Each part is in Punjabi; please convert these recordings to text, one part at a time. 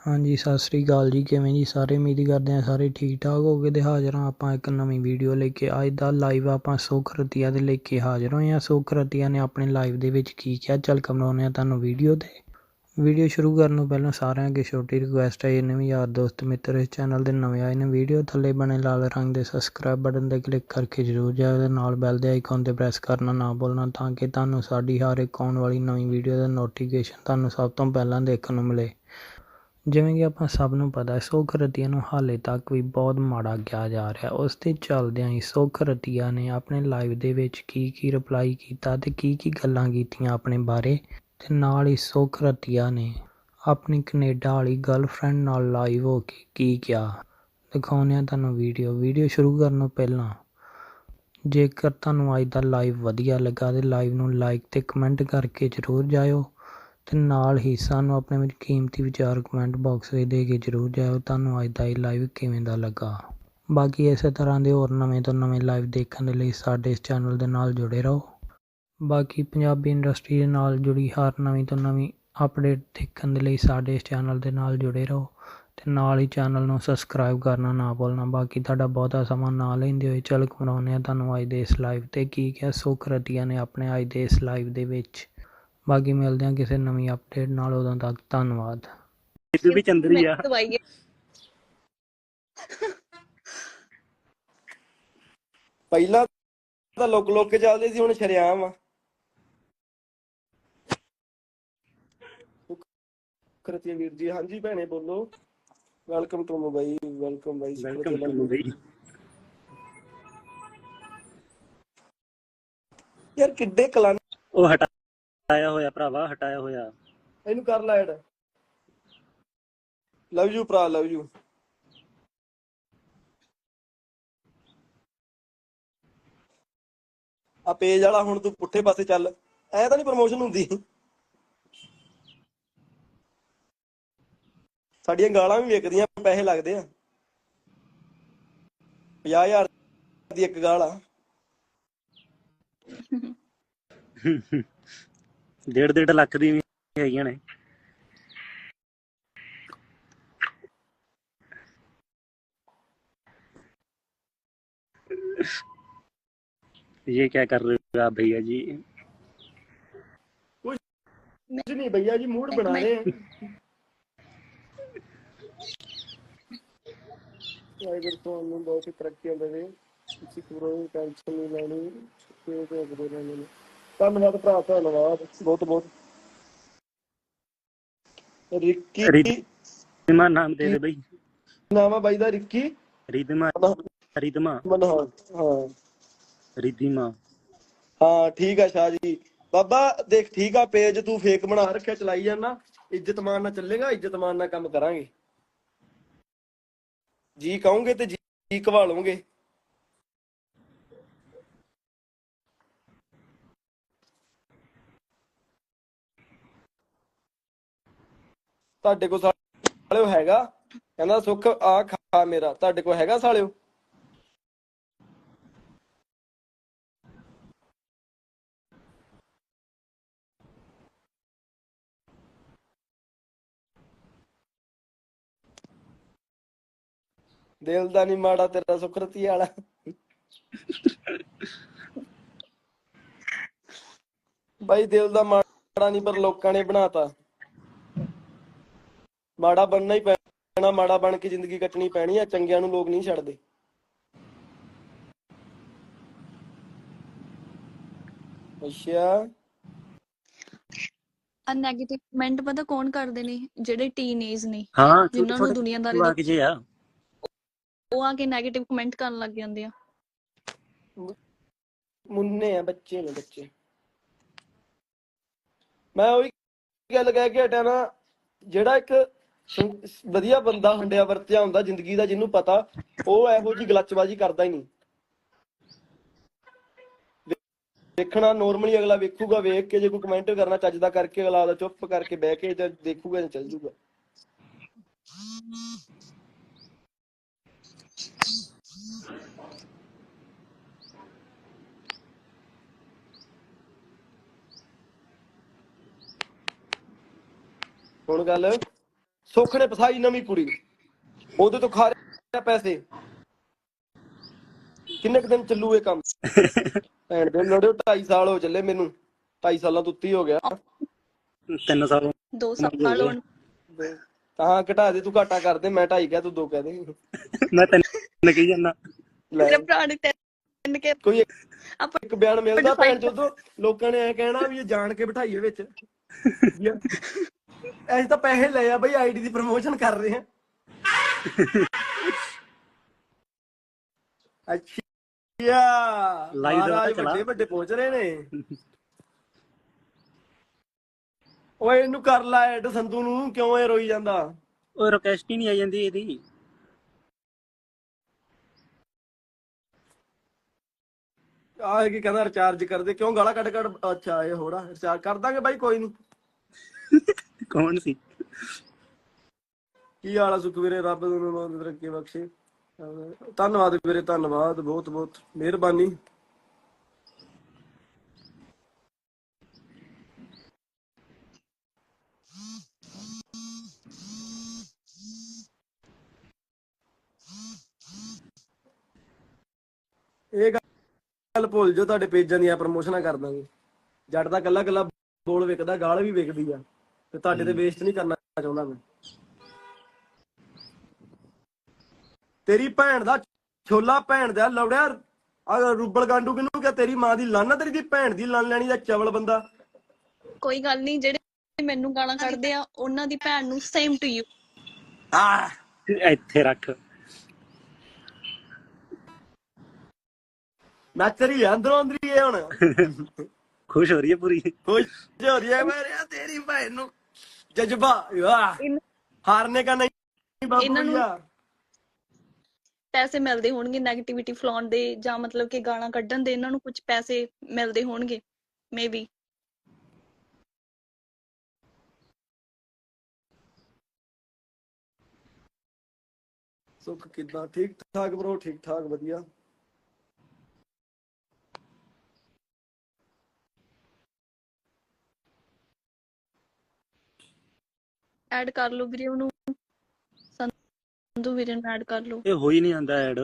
ਹਾਂਜੀ, ਸਤਿ ਸ੍ਰੀ ਅਕਾਲ ਜੀ। ਕਿਵੇਂ ਜੀ? ਸਾਰੇ ਉਮੀਦ ਕਰਦੇ ਹਾਂ ਸਾਰੇ ਠੀਕ ਠਾਕ ਹੋਗੇ ਤੇ ਹਾਜ਼ਰ ਹਾਂ ਆਪਾਂ ਇੱਕ ਨਵੀਂ ਵੀਡੀਓ ਲੈ ਕੇ। ਅੱਜ ਦਾ ਲਾਈਵ ਆਪਾਂ ਸੁੱਖ ਰਤੀਆ ਦੇ ਲੈ ਕੇ ਹਾਜ਼ਰ ਹੋਏ ਹਾਂ। ਸੁੱਖ ਰਤੀਆ ਨੇ ਆਪਣੇ ਲਾਈਵ ਦੇ ਵਿੱਚ ਕੀ ਕਿਹਾ? ਚੱਲ ਕਮਰਾਉਂਦੇ ਹਾਂ ਤੁਹਾਨੂੰ ਵੀਡੀਓ ਤੇ। ਵੀਡੀਓ ਸ਼ੁਰੂ ਕਰਨ ਤੋਂ ਪਹਿਲਾਂ ਸਾਰਿਆਂ ਅੱਗੇ ਛੋਟੀ ਰਿਕੁਐਸਟ ਹੈ ਜਿੰਨੇ ਵੀ ਯਾਰ ਦੋਸਤ ਮਿੱਤਰ ਇਸ ਚੈਨਲ ਦੇ ਨਵੇਂ ਆਏ ਨੇ। ਵੀਡੀਓ ਥੱਲੇ ਬਣੇ ਲਾਲ ਰੰਗ ਦੇ ਸਬਸਕ੍ਰਾਈਬ ਬਟਨ ਤੇ ਕਲਿੱਕ ਕਰਕੇ ਜਰੂਰ ਜਾਇਓ ਤੇ ਨਾਲ ਬੈਲ ਦੇ ਆਈਕਨ ਤੇ ਪ੍ਰੈਸ ਕਰਨਾ ਨਾ ਭੁੱਲਣਾ ਤਾਂ ਕਿ ਤੁਹਾਨੂੰ ਸਾਡੀ ਹਰ ਇੱਕ ਆਉਣ ਵਾਲੀ ਨਵੀਂ ਵੀਡੀਓ ਦਾ ਨੋਟੀਫਿਕੇਸ਼ਨ ਤੁਹਾਨੂੰ ਸਭ ਤੋਂ ਪਹਿਲਾਂ ਦੇਖਣ ਨੂੰ ਮਿਲੇ। ਜਿਵੇਂ ਕਿ ਆਪਾਂ ਸਭ ਨੂੰ ਪਤਾ, ਸੁੱਖ ਰਤੀਆ ਨੂੰ ਹਾਲੇ ਤੱਕ ਵੀ ਬਹੁਤ ਮਾੜਾ ਕਿਹਾ ਜਾ ਰਿਹਾ। ਉਸ ਦੇ ਚੱਲਦਿਆਂ ਹੀ ਸੁੱਖ ਰਤੀਆ ਨੇ ਆਪਣੇ ਲਾਈਵ ਦੇ ਵਿੱਚ ਕੀ ਕੀ ਰਿਪਲਾਈ ਕੀਤਾ ਤੇ ਕੀ ਕੀ ਗੱਲਾਂ ਕੀਤੀਆਂ ਆਪਣੇ ਬਾਰੇ ਤੇ ਨਾਲ ਹੀ ਸੁੱਖ ਰਤੀਆ ਨੇ ਆਪਣੀ ਕੈਨੇਡਾ ਵਾਲੀ ਗਰਲਫ੍ਰੈਂਡ ਨਾਲ ਲਾਈਵ ਹੋ ਕੇ ਕੀ ਕਿਹਾ। ਦਿਖਾਉਂਦੇ ਹਾਂ ਤੁਹਾਨੂੰ ਵੀਡੀਓ ਵੀਡੀਓ ਸ਼ੁਰੂ ਕਰਨ ਤੋਂ ਪਹਿਲਾਂ ਜੇਕਰ ਤੁਹਾਨੂੰ ਅੱਜ ਦਾ ਲਾਈਵ ਵਧੀਆ ਲੱਗਾ ਤੇ ਲਾਈਵ ਨੂੰ ਲਾਈਕ ਤੇ ਕਮੈਂਟ ਕਰਕੇ ਜ਼ਰੂਰ ਜਾਇਓ। ਅਤੇ ਨਾਲ ਹੀ ਸਾਨੂੰ ਆਪਣੇ ਵਿੱਚ ਕੀਮਤੀ ਵਿਚਾਰ ਕਮੈਂਟ ਬਾਕਸ ਵਿੱਚ ਦੇ ਕੇ ਜ਼ਰੂਰ ਜਾਇਓ। ਤੁਹਾਨੂੰ ਅੱਜ ਦਾ ਇਹ ਲਾਈਵ ਕਿਵੇਂ ਦਾ ਲੱਗਾ? ਬਾਕੀ ਇਸੇ ਤਰ੍ਹਾਂ ਦੇ ਹੋਰ ਨਵੇਂ ਤੋਂ ਨਵੇਂ ਲਾਈਵ ਦੇਖਣ ਦੇ ਲਈ ਸਾਡੇ ਇਸ ਚੈਨਲ ਦੇ ਨਾਲ ਜੁੜੇ ਰਹੋ। ਬਾਕੀ ਪੰਜਾਬੀ ਇੰਡਸਟਰੀ ਦੇ ਨਾਲ ਜੁੜੀ ਹਰ ਨਵੀਂ ਤੋਂ ਨਵੀਂ ਅਪਡੇਟ ਦੇਖਣ ਦੇ ਲਈ ਸਾਡੇ ਇਸ ਚੈਨਲ ਦੇ ਨਾਲ ਜੁੜੇ ਰਹੋ ਤੇ ਨਾਲ ਹੀ ਚੈਨਲ ਨੂੰ ਸਬਸਕ੍ਰਾਈਬ ਕਰਨਾ ਨਾ ਭੁੱਲਣਾ। ਬਾਕੀ ਤੁਹਾਡਾ ਬਹੁਤਾ ਸਮਾਂ ਨਾ ਲੈਂਦੇ ਹੋਏ ਚੱਲ ਕਰਾਉਂਦੇ ਆ ਤੁਹਾਨੂੰ ਅੱਜ ਦੇ ਇਸ ਲਾਈਵ ਤੇ ਕੀ ਕਿਹਾ? ਸੁੱਖ ਰਤੀਆ ਨੇ ਆਪਣੇ ਅੱਜ ਦੇ ਇਸ ਲਾਈਵ ਦੇ ਵਿੱਚ। ਬਾਕੀ ਮਿਲਦੇ ਹਾਂ ਕਿਸੇ ਨਵੀਂ ਅਪਡੇਟ ਨਾਲ ਉਦੋਂ ਤੱਕ ਧੰਨਵਾਦ। ਸਿੱਧੂ ਵੀ ਚੰਦਰੀ ਆ। ਦਵਾਈ ਪਹਿਲਾਂ ਤਾਂ ਲੁੱਕ ਲੁੱਕ ਕੇ ਚੱਲਦੇ ਸੀ ਹੁਣ ਸ਼ਰਿਆਮ ਆ। ਕਰਤੀ ਵੀਰ ਜੀ ਹਾਂਜੀ ਭੈਣੇ ਬੋਲੋ। ਵੈਲਕਮ ਟੂ ਮੁੰਬਈ ਵੈਲਕਮ ਬਾਈ ਵੈਲਕਮ ਟੂ ਮੁੰਬਈ। ਯਾਰ ਕਿੱਡੇ ਕਲਾਂ ਉਹ ਹਟਾਇਆ ਹੋਇਆ ਭਰਾਵਾ ਹਟਾਇਆ ਹੋਇਆ। ਇਹਨੂੰ ਕਰ ਲੈ ਐਡ। ਲਵ ਯੂ ਭਰਾ ਲਵ ਯੂ ਆ ਪੇਜ ਵਾਲਾ ਹੁਣ ਤੂੰ ਪੁੱਠੇ ਪਾਸੇ ਚੱਲ। ਐ ਤਾਂ ਨਹੀਂ ਪ੍ਰਮੋਸ਼ਨ ਹੁੰਦੀ। ਸਾਡੀਆਂ ਗਾਲਾਂ ਵੀ ਵਿਕਦੀਆਂ ਪੈਸੇ ਲੱਗਦੇ ਆ। 50000 ਦੀ ਇੱਕ ਗਾਲ ਆ। ਡੇਢ ਡੇਢ ਲੱਖ ਦੀ ਵੀ ਹੈਗੀਆਂ ਨੇ ये क्या कर रहे हो आप भैया जी ਕੁਝ ਨਹੀਂ ਭਈਆ ਜੀ ਮੂਡ ਬਣਾ ਰਹੇ ਆ ਵਾਹਿਗੁਰੂ ਤੁਹਾਨੂੰ ਬਹੁਤ ਹੀ ਤਰੱਕੀਆਂ ਦੇਵੇ ਤੁਸੀਂ ਪੂਰਾ ਟੈਨਸ਼ਨ ਨਹੀਂ ਲੈਣੀ ਤੇ ਤੇ ਅਗਦੇ ਰਹਿਣੇ ਨੇ ਧੰਨਵਾਦ ਭਰਾ ਧੰਨਵਾਦ ਬਹੁਤ ਬਹੁਤ। ਰਿੱਕੀ। ਰਿਧਿਮਾ ਨਾਮ ਦੇ ਦੇ ਬਈ। ਨਾਮ ਆ ਬਾਈ ਦਾ? ਰਿੱਕੀ? ਰਿਧਿਮਾ ਮਨਹਾਰ। ਹਾਂ। ਰਿਧਿਮਾ ਹਾਂ ਠੀਕ ਆ ਸ਼ਾਹ ਜੀ। ਬਾਬਾ ਦੇਖ ਠੀਕ ਆ ਪੇਜ ਤੂੰ ਫੇਕ ਬਣਾ ਰੱਖਿਆ ਚਲਾਈ ਜਾਣਾ ਇੱਜ਼ਤ ਮਾਨ ਨਾਲ ਚੱਲੇਗਾ ਇੱਜ਼ਤ ਮਾਨ ਨਾਲ ਕੰਮ ਕਰਾਂਗੇ। ਜੀ ਕਹੋਗੇ ਤੇ ਜੀ ਜੀ ਕਵਾਲੋਗੇ। ਤੁਹਾਡੇ ਕੋਲ ਸਾਲਿਓ ਹੈਗਾ। ਕਹਿੰਦਾ, ਸੁੱਖ, ਆ ਖਾ ਮੇਰਾ। ਤੁਹਾਡੇ ਕੋਲ ਹੈਗਾ ਸਾਲਿਓ? ਦਿਲ ਦਾ ਨਹੀਂ ਮਾੜਾ, ਤੇਰਾ ਸੁਖਰਤੀ ਵਾਲਾ। ਬਾਈ, ਦਿਲ ਦਾ ਮਾੜਾ ਨਹੀਂ ਪਰ ਲੋਕਾਂ ਨੇ ਬਣਾਤਾ। ਮਾੜਾ ਬਣਨਾ ਹੀ ਪੈਣਾ ਮਾੜਾ ਬਣ ਕੇ ਜ਼ਿੰਦਗੀ ਕੱਟਣੀ ਪੈਣੀ ਆ ਚੰਗਿਆਂ ਨੂੰ ਲੋਕ ਨਹੀਂ ਛੱਡਦੇ। ਅੱਛਾ। ਆ 네ਗੇਟਿਵ ਕਮੈਂਟ ਪਤਾ ਕੌਣ ਕਰਦੇ ਨੇ? ਜਿਹੜੇ ਟੀਨੇਜ ਨੇ ਹਾਂ ਜਿਨ੍ਹਾਂ ਨੂੰ ਦੁਨੀਆਦਾਰੀ ਜਵਾਕ ਜੇ ਆ। ਉਹ ਆ ਕੇ 네ਗੇਟਿਵ ਕਮੈਂਟ ਕਰਨ ਲੱਗ ਜਾਂਦੇ ਆ। ਮੁੰਨੇ ਆ ਬੱਚੇ ਨੇ ਬੱਚੇ। ਮੈਂ ਉਹੀ ਗੱਲ ਕਹਿ ਕੇ ਹਟਿਆ ਨਾ ਜਿਹੜਾ ਇੱਕ ਵਧੀਆ ਬੰਦਾ ਹੰਡਿਆ ਵਰਤਿਆ ਹੁੰਦਾ ਜ਼ਿੰਦਗੀ ਦਾ, ਜਿਹਨੂੰ ਪਤਾ, ਉਹ ਇਹੋ ਜੀ ਗਲੱਚਬਾਜੀ ਕਰਦਾ ਹੀ ਨਹੀਂ। ਦੇਖਣਾ ਨੋਰਮਲੀ ਅਗਲਾ ਵੇਖੂਗਾ, ਵੇਖ ਕੇ ਜੇ ਕੋਈ ਕਮੈਂਟ ਕਰਨਾ ਚੱਜਦਾ ਕਰਕੇ ਅਗਲਾ ਦਾ ਚੁੱਪ ਕਰਕੇ ਬਹਿ ਕੇ ਜਾਂ ਦੇਖੂਗਾ ਜਾਂ ਚੱਲ ਜੂਗਾ। ਹੁਣ ਗੱਲ ਸੁੱਖ ਨੇ ਫਸਾਈ ਨਵੀਂ ਕੁੜੀ। ਉਹਦੇ ਤੋਂ ਖਾ ਰਿਹਾ ਪੈਸੇ। ਕਿੰਨੇ ਕੁ ਦਿਨ ਚੱਲੂ ਇਹ ਕੰਮ? ਭੈਣ ਦੇ ਲੜਿਓ 2.5 ਸਾਲ ਹੋ ਚੱਲੇ ਮੈਨੂੰ। 2.5 ਸਾਲਾਂ ਤੋਂ ਉੱਤੇ ਹੀ ਗਿਆ। ਤਿੰਨ ਸਾਲ ਦੋ ਸਾਲ ਹੋਣ। ਤਾਂ ਘਟਾ ਦੇ ਤੂੰ ਘਾਟਾ ਕਰ ਦੇ ਮੈਂ 2.5 ਕਹਿ ਤੂੰ 2 ਕਹਿ ਦੇ। ਮੈਂ ਤਿੰਨ ਕਹੀ ਜਾਂਦਾ। ਲੈ। ਮੇਰੇ ਭਰਾ ਨੇ ਤਿੰਨ ਕੇ ਕੋਈ ਆਪਾਂ ਇੱਕ ਬਿਆਨ ਮਿਲਦਾ ਭੈਣ ਜਦੋਂ ਲੋਕਾਂ ਨੇ ਐ ਕਹਿਣਾ ਵੀ ਇਹ ਜਾਣ ਕੇ ਬਿਠਾਈਏ ਵਿੱਚ। ਐਸੇ ਤਾਂ ਪੈਸੇ ਲਏ ਆ ਬਈ ਆਈਡੀ ਦੀ ਪ੍ਰਮੋਸ਼ਨ ਕਰ ਰਹੇ ਆ। ਅੱਛਾ। Live ਦਾ ਪਤਾ ਚਲਾ। ਵੱਡੇ ਵੱਡੇ ਪਹੁੰਚ ਰਹੇ ਨੇ। ਓਏ ਇਹਨੂੰ ਕਰ ਲੈ ਐਡ ਸੰਧੂ ਨੂੰ ਕਿਉਂ ਇਹ ਰੋਈ ਜਾਂਦਾ? ਉਹ ਰਿਕਵੈਸਟ ਹੀ ਨਹੀਂ ਆਈ ਜਾਂਦੀ ਇਹਦੀ। ਆਹ ਕੀ ਕਹਿੰਦਾ ਰਿਚਾਰਜ ਕਰਦੇ ਕਿਉਂ ਗਾਲਾਂ ਕੱਢ ਕੱਢ ਅੱਛਾ ਇਹ ਹੋੜਾ ਰਿਚਾਰਜ ਕਰ ਦਾਂਗੇ ਬਾਈ ਕੋਈ ਨਹੀਂ ਕੌਣ ਸੀ? ਕੀ ਹਾਲ ਆ ਸੁਖਵੀਰੇ ਰੱਬ ਤੁਹਾਨੂੰ ਬਹੁਤ ਤਰੱਕੀ ਬਖਸ਼ੇ। ਧੰਨਵਾਦ ਵੀਰੇ, ਧੰਨਵਾਦ। ਬਹੁਤ ਬਹੁਤ ਮਿਹਰਬਾਨੀ। ਇਹ ਗੱਲ ਭੁੱਲ ਜਾਓ, ਤੁਹਾਡੇ ਪੇਜਾਂ ਦੀਆਂ ਪ੍ਰਮੋਸ਼ਨਾਂ ਕਰ ਦਾਂਗੇ। ਜੱਟ ਦਾ ਕੱਲਾ ਕੱਲਾ ਬੋਲ ਵਿਕਦਾ ਗਾਲ ਵੀ ਵਿਕਦੀ ਆ। ਤੇ ਤੁਹਾਡੇ ਤੇ ਵੇਸਟ ਨਹੀਂ ਕਰਨਾ ਚਾਹੁੰਦਾ ਮੈਂ। ਤੇਰੀ ਭੈਣ ਦਾ ਛੋਲਾ ਭੈਣ ਦਾ ਲੌੜਿਆ ਆ ਰੂਬਲ ਗਾਂਡੂ ਕਿਨੂੰ ਕਿ ਤੇਰੀ ਮਾਂ ਦੀ ਲੰਨ ਤੇਰੀ ਦੀ ਭੈਣ ਦੀ ਲੰਨ ਲੈਣੀ ਦਾ ਚਵਲ ਬੰਦਾ। ਕੋਈ ਗੱਲ ਨਹੀਂ ਜਿਹੜੇ ਮੈਨੂੰ ਗਾਲਾਂ ਕੱਢਦੇ ਆ ਉਹਨਾਂ ਦੀ ਭੈਣ ਨੂੰ ਸੇਮ ਟੂ ਯੂ ਆ। ਇੱਥੇ ਰੱਖ। ਮੈਂ ਤੇਰੀ ਅੰਦਰੋਂ ਅੰਦਰੀ ਇਹ ਹੁਣ। ਖੁਸ਼ ਹੋ ਰਹੀ ਹੈ ਪੂਰੀ? खुश हो रही है मेरे यहाँ तेरी बहन नु जज्बा वाह इन- हारने का नहीं बाबू ਪੈਸੇ ਮਿਲਦੇ ਹੋਣਗੇ 네ਗੇਟਿਵਿਟੀ ਫਲਾਉਣ ਦੇ ਜਾਂ ਮਤਲਬ ਕਿ ਗਾਲਾਂ ਕੱਢਣ ਦੇ ਇਹਨਾਂ ਨੂੰ ਕੁਝ ਪੈਸੇ ਮਿਲਦੇ ਹੋਣਗੇ ਮੇਬੀ ਸੁੱਖ ਕਿੱਦਾਂ? ਠੀਕ ਠਾਕ bro ਠੀਕ ਠਾਕ ਵਧੀਆ। ਐਡ ਕਰ ਲਓ ਵੀਰੇ ਉਹਨੂੰ। ਸੰਧੂ ਵੀਰੇ ਨੂੰ ਐਡ ਕਰ ਲਓ। ਇਹ ਹੋ ਹੀ ਨਹੀਂ ਆਂਦਾ ਐਡ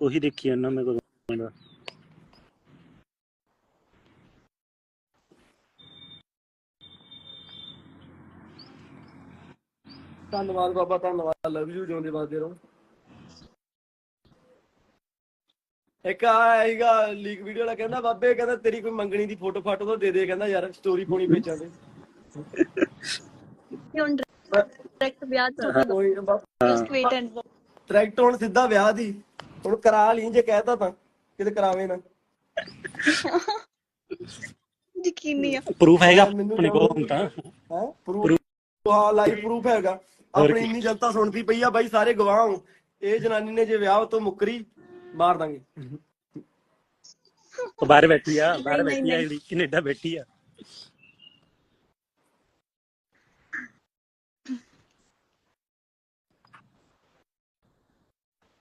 ਉਹੀ ਦੇਖੀ ਜਾਂਦਾ ਮੈਂ ਦਾ। ਧੰਨਵਾਦ ਬਾਬਾ ਧੰਨਵਾਦ। ਲਵ ਯੂ ਜਿਉਂਦੇ ਵਾਸਦੇ ਰਹੋ। ਇੱਕ ਆਏਗਾ ਲੀਕ ਵੀਡੀਓ ਵਾਲਾ ਕਹਿੰਦਾ ਬਾਬੇ ਕਹਿੰਦਾ ਤੇਰੀ ਕੋਈ ਮੰਗਣੀ ਦੀ ਫੋਟੋ ਫਾਟੋ ਤਾਂ ਦੇ ਦੇ। ਕਹਿੰਦਾ ਯਾਰ ਸਟੋਰੀ ਪਾਉਣੀ ਵੇਚਾਂ ਦੇ ਕਿ ਹੁਣ ਡਾਇਰੈਕਟ ਵਿਆਹ ਚ ਕੋਈ ਜਸਟ ਵੇਟ ਐਂਡ ਡਾਇਰੈਕਟ ਹੁਣ ਸਿੱਧਾ ਵਿਆਹ ਦੀ। ਹੁਣ ਕਰਾ ਲਈ ਜੇ ਕਹਿਤਾ ਤਾਂ ਕਿਤੇ ਕਰਾਵੇ ਨਾ। ਯਕੀਨ ਨਹੀਂ ਆ। ਪ੍ਰੂਫ ਹੈਗਾ ਆਪਣੇ ਕੋਲ ਹੁਣ ਤਾਂ। ਹੈ? ਪ੍ਰੂਫ ਹਾਂ ਲਾਈਵ ਪ੍ਰੂਫ ਹੈਗਾ। ਆਪਣੀ ਇੰਨੀ ਜਨਤਾ ਸੁਣਦੀ ਪਈ ਆ ਬਾਈ ਸਾਰੇ ਗਵਾਹ ਹੋ। ਇਹ ਜਨਾਨੀ ਨੇ ਜੇ ਵਿਆਹ ਤੋਂ ਮੁੱਕਰੀ ਮਾਰ ਦਾਂਗੇ। ਉਹ ਬਾਹਰ ਬੈਠੀ ਆ ਬਾਹਰ ਆ ਕੈਨੇਡਾ ਬੈਠੀ ਆ।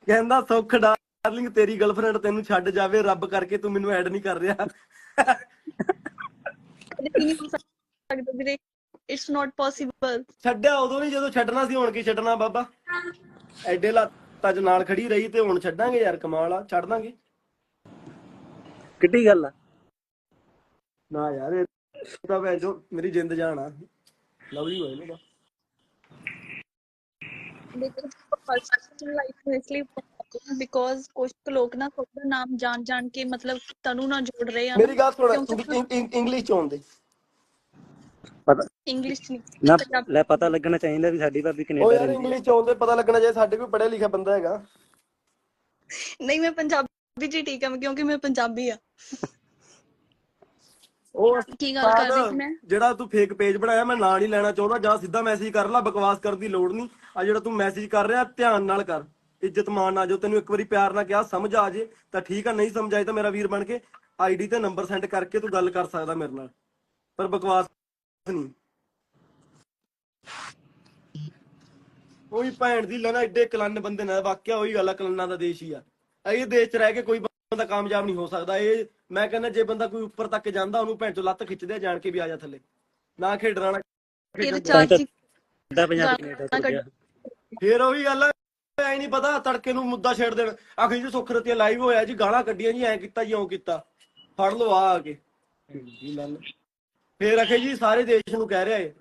ਕਹਿੰਦਾ ਸੁੱਖ ਡਾਰਲਿੰਗ ਤੇਰੀ ਗਰਲਫ੍ਰੈਂਡ ਤੈਨੂੰ ਛੱਡ ਜਾਵੇ ਰੱਬ ਕਰਕੇ ਤੂੰ ਮੈਨੂੰ ਐਡ ਨਹੀਂ ਕਰ ਰਿਹਾ। ਕਦੇ ਵੀ ਨਹੀਂ ਹੋ ਸਕਦਾ ਵੀਰੇ ਇਟਸ ਨਾਟ ਪੋਸੀਬਲ ਛੱਡਿਆ ਉਦੋਂ ਨਹੀਂ ਜਦੋਂ ਛੱਡਣਾ ਸੀ ਹੁਣ ਕੀ ਛੱਡਣਾ ਬਾਬਾ? ਐਡੇ ਲੱਤਾਂ 'ਚ ਨਾਲ ਖੜੀ ਰਹੀ ਤੇ ਹੁਣ ਛੱਡਾਂਗੇ ਯਾਰ ਕਮਾਲ ਆ ਛੱਡ ਦਾਂਗੇ। ਕਿੱਡੀ ਗੱਲ ਆ। ਨਾ ਯਾਰ ਇਹ ਤਾਂ ਭੈਣ ਜੋ ਮੇਰੀ ਜਿੰਦ ਜਾਨ ਆ। ਲਵ ਯੂ ਹੈ ਇਹਨੂੰ ਪਰਸਨਲ ਲਾਈਫ ਨੂੰ ਇਸ ਲਈ ਬਿਕੋਜ਼ ਕੁਝ ਕੁ ਲੋਕ ਨਾ ਤੁਹਾਡਾ ਨਾਮ ਜਾਣ ਜਾਣ ਕੇ ਮਤਲਬ ਤਨੂੰ ਨਾਲ ਜੋੜ ਰਹੇ ਆ ਮੇਰੀ ਗੱਲ ਸੁਣ ਇੰਗਲਿਸ਼ ਚ ਆਉਂਦੇ। ਪਤਾ ਇੰਗਲਿਸ਼ ਨਹੀਂ ਲੈ ਪਤਾ ਲੱਗਣਾ ਚਾਹੀਦਾ ਵੀ ਸਾਡੀ ਭਾਬੀ ਕੈਨੇਡਾ ਰਹਿੰਦੀ ਇੰਗਲਿਸ਼ ਚ ਆਉਂਦੇ ਪਤਾ ਲੱਗਣਾ ਚਾਹੀਦਾ ਸਾਡੇ ਕੋਈ ਪੜਿਆ ਲਿਖਿਆ ਬੰਦਾ ਹੈਗਾ। ਨਹੀਂ ਮੈਂ ਪੰਜਾਬੀ ਜੀ ਠੀਕ ਆ ਕਿਉਂਕਿ ਮੈਂ ਪੰਜਾਬੀ ਆ। ਉਹ ਕੀ ਗੱਲ ਕਰ ਰਹੀ ਸੀ ਮੈਂ? ਜਿਹੜਾ ਤੂੰ ਫੇਕ ਪੇਜ ਬਣਾਇਆ ਮੈਂ ਨਾਂ ਨਹੀਂ ਲੈਣਾ ਚਾਹੁੰਦਾ ਜਾਂ ਸਿੱਧਾ ਮੈਸੇਜ ਕਰ ਲੈ ਬਕਵਾਸ ਕਰਨ ਦੀ ਲੋੜ ਨਹੀਂ। ਆ ਜਿਹੜਾ ਤੂੰ ਮੈਸੇਜ ਕਰ ਰਿਹਾ ਧਿਆਨ ਨਾਲ ਕਰ। ਇੱਜ਼ਤ ਮਾਨ ਨਾਲ ਜੋ ਤੈਨੂੰ ਇੱਕ ਵਾਰੀ ਪਿਆਰ ਨਾਲ ਕਿਹਾ ਸਮਝ ਆ ਜੇ ਤਾਂ ਠੀਕ ਆ ਨਹੀਂ ਸਮਝ ਆਏ ਤਾਂ ਮੇਰਾ ਵੀਰ ਬਣ ਕੇ ਆਈਡੀ ਤੇ ਨੰਬਰ ਸੈਂਡ ਕਰਕੇ ਤੂੰ ਗੱਲ ਕਰ ਸਕਦਾ ਮੇਰੇ ਨਾਲ। ਪਰ ਬਕਵਾਸ ਨਹੀਂ। ਉਹੀ ਭੈਣ ਦੀ ਲੈਣਾ ਐਡੇ ਕਲੰਨ ਬੰਦੇ ਨਾਲ ਵਾਕਿਆ ਉਹੀ ਗੱਲ ਆ ਕਲੰਨਾਂ ਦਾ ਦੇਸ਼ ਹੀ ਆ। ਇਹ ਦੇਸ਼ 'ਚ ਰਹਿ ਕੇ ਕੋਈ ਬੰਦਾ ਕਾਮਯਾਬ ਨਹੀਂ ਹੋ ਸਕਦਾ। ਇਹ ਮੈਂ ਕਹਿੰਦਾ ਜੇ ਬੰਦਾ ਕੋਈ ਉੱਪਰ ਤੱਕ ਜਾਂਦਾ ਉਹਨੂੰ ਭੈਣ ਚੋਂ ਲੱਤ ਖਿੱਚਦੇ ਆ ਜਾਣ ਕੇ ਵੀ ਆ ਜਾ ਥੱਲੇ। ਨਾ ਖੇਡਣਾ ਨਾ ਪੰਜਾਬ ਕੈਨੇਡਾ ਗਿਆ। ਫੇਰ ਉਹੀ ਗੱਲ ਐ ਨਹੀਂ ਪਤਾ ਤੜਕੇ ਨੂੰ ਮੁੱਦਾ ਛੇੜ ਦੇਣ। ਆਖੀ ਜੀ ਸੁੱਖ ਰਤੀਆ ਲਾਈਵ ਹੋਇਆ ਜੀ ਗਾਲਾਂ ਕੱਢੀਆਂ ਜੀ ਐ ਕੀਤਾ ਜੀ ਓ ਕੀਤਾ। ਫੜ ਲਓ ਆ ਆ ਕੇ। ਫੇਰ ਆਖੇ ਜੀ ਸਾਰੇ ਦੇਸ਼ ਨੂੰ ਕਹਿ ਰਿਹਾ ਏ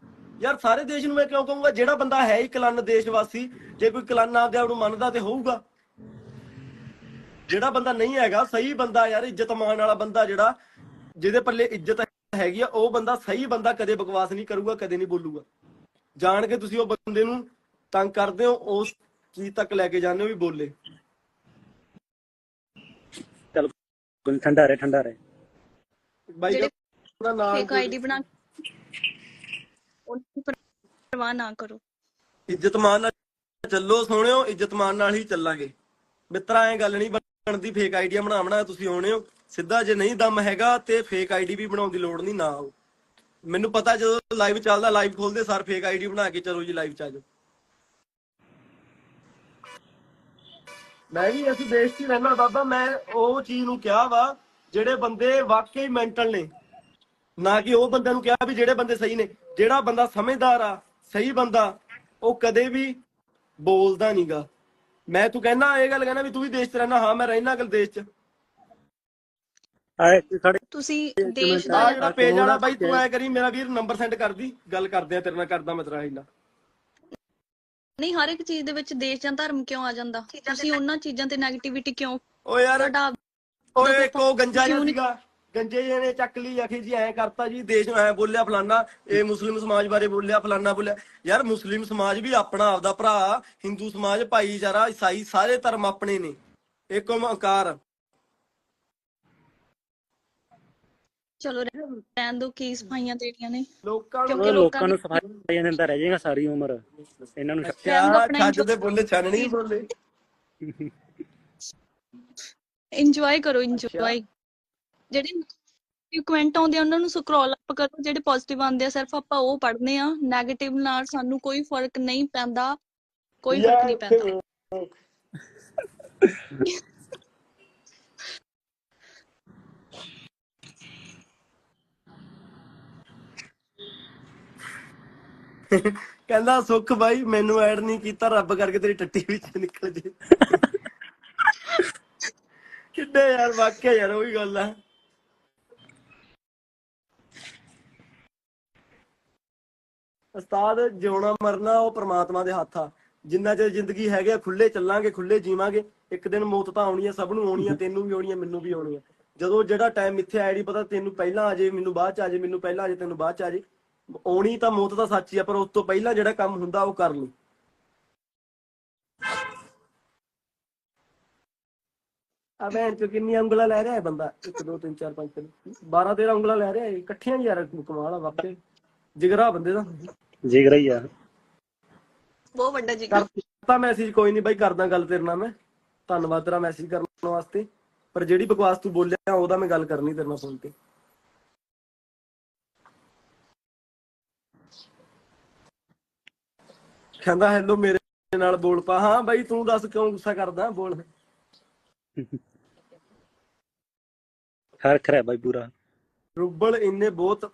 ਯਾਰ ਸਾਰੇ ਦੇਸ਼ ਨੂੰ ਮੈਂ ਕਿਉਂ ਕਹੂੰਗਾ? ਜਿਹੜਾ ਬੰਦਾ ਹੈ ਹੀ ਕਲੰਨ ਦੇਸ਼ ਵਾਸੀ ਜੇ ਕੋਈ ਕਲੰਨ ਆਪਦੇ ਆਪ ਨੂੰ ਮੰਨਦਾ ਤੇ ਹੋਊਗਾ। ਜਿਹੜਾ ਬੰਦਾ ਨਹੀਂ ਹੈਗਾ ਸਹੀ ਬੰਦਾ ਯਾਰ ਇੱਜ਼ਤ ਮਾਣ ਵਾਲਾ ਬੰਦਾ ਜਿਹੜਾ ਜਿਹਦੇ ਪੱਲੇ ਇੱਜ਼ਤ ਹੈਗੀ ਆ ਉਹ ਬੰਦਾ ਸਹੀ ਬੰਦਾ ਕਦੇ ਬਕਵਾਸ ਨਹੀਂ ਕਰੂਗਾ ਕਦੇ ਨਹੀਂ ਬੋਲੂਗਾ। ਜਾਣ ਕੇ ਤੁਸੀਂ ਉਹ ਬੰਦੇ ਨੂੰ ਤੰਗ ਕਰਦੇ ਹੋ ਉਸ ਚੀਜ਼ ਤੱਕ ਲੈ ਕੇ ਜਾਂਦੇ ਹੋ ਵੀ ਬੋਲੇ। ਚਲ ਕੋਈ ਠੰਡਾ ਰਹੇ ਠੰਡਾ ਰਹੇ। ਬਾਈ ਜਿਹੜੇ ਉਹਦਾ ਨਾਮ ਫੇਕ ਆਈਡੀ ਬਣਾ ਉਹਦੀ ਪਰਵਾਹ ਨਾ ਕਰੋ। ਇੱਜ਼ਤ ਮਾਨ ਨਾਲ ਚੱਲੋ ਸੋਹਣਿਓ ਇੱਜ਼ਤ ਮਾਨ ਨਾਲ ਹੀ ਚੱਲਾਂਗੇ। ਮਿੱਤਰਾ ਐ ਗੱਲ ਨਹੀਂ ਬਣਦੀ ਫੇਕ ਆਈਡੀਆ ਬਣਾਵਣਾ ਤੁਸੀਂ ਆਉਣੇ ਹੋ। ਸਿੱਧਾ ਜੇ ਨਹੀਂ ਦਮ ਹੈਗਾ ਤੇ ਫੇਕ ਆਈਡੀ ਵੀ ਬਣਾਉਣ ਦੀ ਲੋੜ ਨਹੀਂ, ਨਾ ਆਓ। ਮੈਨੂੰ ਪਤਾ ਜਦੋਂ ਲਾਈਵ ਚੱਲਦਾ ਲਾਈਵ ਖੋਲਦੇ ਸਾਰ ਫੇਕ ਆਈਡੀ ਬਣਾ ਕੇ ਚਲੋ ਜੀ ਲਾਈਵ ਚ ਆ ਮੈਂ ਵੀ ਇਸ ਦੇਸ਼ 'ਚ ਹੀ ਰਹਿਣਾ ਬਾਬਾ, ਮੈਂ ਉਹ ਚੀਜ਼ ਨੂੰ ਕਿਹਾ ਵਾ, ਜਿਹੜੇ ਬੰਦੇ ਵਾਕਈ ਮੈਂਟਲ ਨੇ, ਨਾ ਕਿ ਉਹ ਬੰਦਿਆਂ ਨੂੰ ਕਿਹਾ ਵੀ ਜਿਹੜੇ ਬੰਦੇ ਸਹੀ ਨੇ। ਜਿਹੜਾ ਬੰਦਾ ਸਮਝਦਾਰ ਆ, ਸਹੀ ਬੰਦਾ, ਉਹ ਕਦੇ ਵੀ ਬੋਲਦਾ ਨਹੀਂਗਾ ਮੈਂ ਤੂੰ ਕਹਿਣਾ ਇਹ ਗੱਲ ਕਹਿਣਾ ਵੀ ਤੂੰ ਵੀ ਦੇਸ਼ 'ਚ ਰਹਿਣਾ ਹਾਂ ਮੈਂ ਰਹਿਣਾ ਅਗਲ ਦੇਸ਼ 'ਚ। ਆਏ ਸਾਡੇ ਤੁਸੀਂ ਦੇਸ਼ ਦਾ ਜਿਹੜਾ ਪੇਜ ਵਾਲਾ ਬਾਈ ਤੂੰ ਐ ਕਰੀ ਮੇਰਾ ਵੀਰ ਨੰਬਰ ਸੈਂਡ ਕਰ ਦੀ। ਗੱਲ ਕਰਦੇ ਆ ਤੇਰੇ ਨਾਲ ਕਰਦਾ ਮੈਂ ਤੇਰਾ ਹਿੱਲਾ ਨਹੀਂ ਹਰ ਇੱਕ ਚੀਜ਼ ਦੇ ਵਿੱਚ ਦੇਸ਼ ਜਾਂ ਧਰਮ ਕਿਉਂ ਆ ਜਾਂਦਾ? ਤੁਸੀਂ ਉਹਨਾਂ ਚੀਜ਼ਾਂ ਤੇ 네ਗੇਟਿਵਿਟੀ ਕਿਉਂ? ਓ ਯਾਰ ਤੁਹਾਡਾ ਓਏ ਇੱਕ ਉਹ ਗੰਜਾ ਜਿਹਾ ਸੀਗਾ। ਗੰਜੇ ਜਿਹੇ ਨੇ ਚੱਕ ਲਈ ਆਖੀ ਜੀ ਐ ਕਰਤਾ ਜੀ ਦੇਸ਼ ਨੂੰ ਐ ਬੋਲਿਆ ਫਲਾਨਾ ਇਹ ਮੁਸਲਿਮ ਸਮਾਜ ਬਾਰੇ ਬੋਲਿਆ ਫਲਾਨਾ ਬੋਲਿਆ। ਯਾਰ ਮੁਸਲਿਮ ਸਮਾਜ ਵੀ ਆਪਣਾ ਆਪਦਾ ਭਰਾ ਹਿੰਦੂ ਸਮਾਜ ਭਾਈਚਾਰਾ ਈਸਾਈ ਸਾਰੇ ਧਰਮ ਆਪਣੇ ਨੇ। ਇੱਕ ਓਮਕਾਰ। ਚਲੋ ਰਹਿਣ ਦੋ ਕੀ ਸਫਾਈਆਂ ਦੇਣੀਆਂ ਨੇ? ਲੋਕਾਂ ਨੂੰ ਕਿਉਂਕਿ ਲੋਕਾਂ ਨੂੰ ਸਫ਼ਾਈ ਦਿੰਦਾ ਰਹਿ ਜਾਏਗਾ ਸਾਰੀ ਉਮਰ। ਇਹਨਾਂ ਨੂੰ ਛੱਜ ਦੇ ਬੋਲੇ ਛਾਨਣੀ ਬੋਲੇ। ਇੰਜੋਏ ਕਰੋ ਇੰਜੋਏ ਜਿਹੜੇ ਕਮੈਂਟ ਆਉਂਦੇ ਆ ਉਹਨਾਂ ਨੂੰ ਸਕਰੋਲ ਅਪ ਕਰੋ ਜਿਹੜੇ ਪੋਜ਼ਿਟਿਵ ਆਉਂਦੇ ਆ ਸਿਰਫ ਆਪਾਂ ਉਹ ਪੜ੍ਹਨੇ ਆ। 네ਗੇਟਿਵ ਨਾਲ ਸਾਨੂੰ ਕੋਈ ਫ਼ਰਕ ਨਹੀਂ ਪੈਂਦਾ ਕੋਈ ਫ਼ਰਕ ਨਹੀਂ ਪੈਂਦਾ। ਕਹਿੰਦਾ ਸੁੱਖ ਬਾਈ ਮੈਨੂੰ ਐਡ ਨਹੀਂ ਕੀਤਾ ਰੱਬ ਕਰਕੇ ਤੇਰੀ ਟੱਟੀ ਵਿੱਚ ਨਿਕਲ ਜੇ। ਕਿੱਡੇ ਯਾਰ ਵਾਕਿਆ ਯਾਰ ਉਹੀ ਗੱਲ ਆ। ਉਸਤਾਦ ਜਿਉਣਾ ਮਰਨਾ ਉਹ ਪ੍ਰਮਾਤਮਾ ਦੇ ਹੱਥ ਆ। ਜਿੰਨਾ ਚਿਰ ਜ਼ਿੰਦਗੀ ਹੈਗੇ ਆ ਖੁੱਲੇ ਚੱਲਾਂਗੇ ਖੁੱਲੇ ਜੀਵਾਂਗੇ। ਇੱਕ ਦਿਨ ਮੌਤ ਤਾਂ ਆਉਣੀ ਆ, ਸਭ ਨੂੰ ਆਉਣੀ ਆ, ਤੈਨੂੰ ਵੀ ਆਉਣੀ ਆ, ਮੈਨੂੰ ਵੀ ਆਉਣੀ ਆ। ਜਦੋਂ ਜਿਹੜਾ ਟਾਈਮ ਇੱਥੇ ਆਇਆ ਨਹੀਂ ਪਤਾ, ਤੈਨੂੰ ਪਹਿਲਾਂ ਆ ਜੇ, ਮੈਨੂੰ ਬਾਅਦ ਚ ਆ ਜੇ, ਮੈਨੂੰ ਪਹਿਲਾਂ ਆ ਜੇ, ਤੈਨੂੰ ਬਾਅਦ ਚ ਆ ਜੇ। ਆਉਣੀ ਤਾਂ ਮੌਤ ਤਾਂ ਸੱਚ ਹੀ ਆ, ਪਰ ਉਸ ਤੋਂ ਪਹਿਲਾਂ ਜਿਹੜਾ ਕੰਮ ਹੁੰਦਾ, ਉਹ ਕਰ ਲਈ। ਆ ਭੈਣ ਚੋ ਕਿੰਨੀ ਉਂਗਲਾਂ ਲੈ ਰਿਹਾ ਹੈ ਬੰਦਾ? 1 2 3 4 5 12 13 ਉਂਗਲਾਂ ਲੈ ਰਿਹਾ ਹੈ ਇਕੱਠੀਆਂ ਹੀ ਯਾਰ, ਕਮਾਲ ਆ ਵਾਕਈ ਜਿਗਰਾ ਬੰਦੇ ਦਾ। ਜਿਗਰਾ ਹੀ ਆ। ਬਹੁਤ ਵੱਡਾ ਜੀ ਕਰਤਾ ਮੈਸੇਜ ਕੋਈ ਨਹੀਂ ਬਾਈ ਕਰਦਾ ਗੱਲ ਤੇਰੇ ਨਾਲ ਮੈਂ। ਧੰਨਵਾਦ ਤੇਰਾ ਮੈਸੇਜ ਕਰਨ ਵਾਸਤੇ। ਪਰ ਜਿਹੜੀ ਬਕਵਾਸ ਤੂੰ ਬੋਲਿਆ ਉਹਦਾ ਮੈਂ ਗੱਲ ਕਰਨੀ ਤੇਰੇ ਨਾਲ ਫੋਨ ਤੇ ਕਹਿੰਦਾ ਹੈਲੋ ਮੇਰੇ ਨਾਲ ਬੋਲ ਪਾ। ਹਾਂ ਬਾਈ ਤੂੰ ਦੱਸ ਕਿਉਂ ਗੁੱਸਾ ਕਰਦਾ? ਬੋਲ। ਹਰਖ ਰਿਹਾ ਬਾਈ ਪੂਰਾ। ਰੁੱਬਲ ਇੰਨੇ ਬਹੁਤ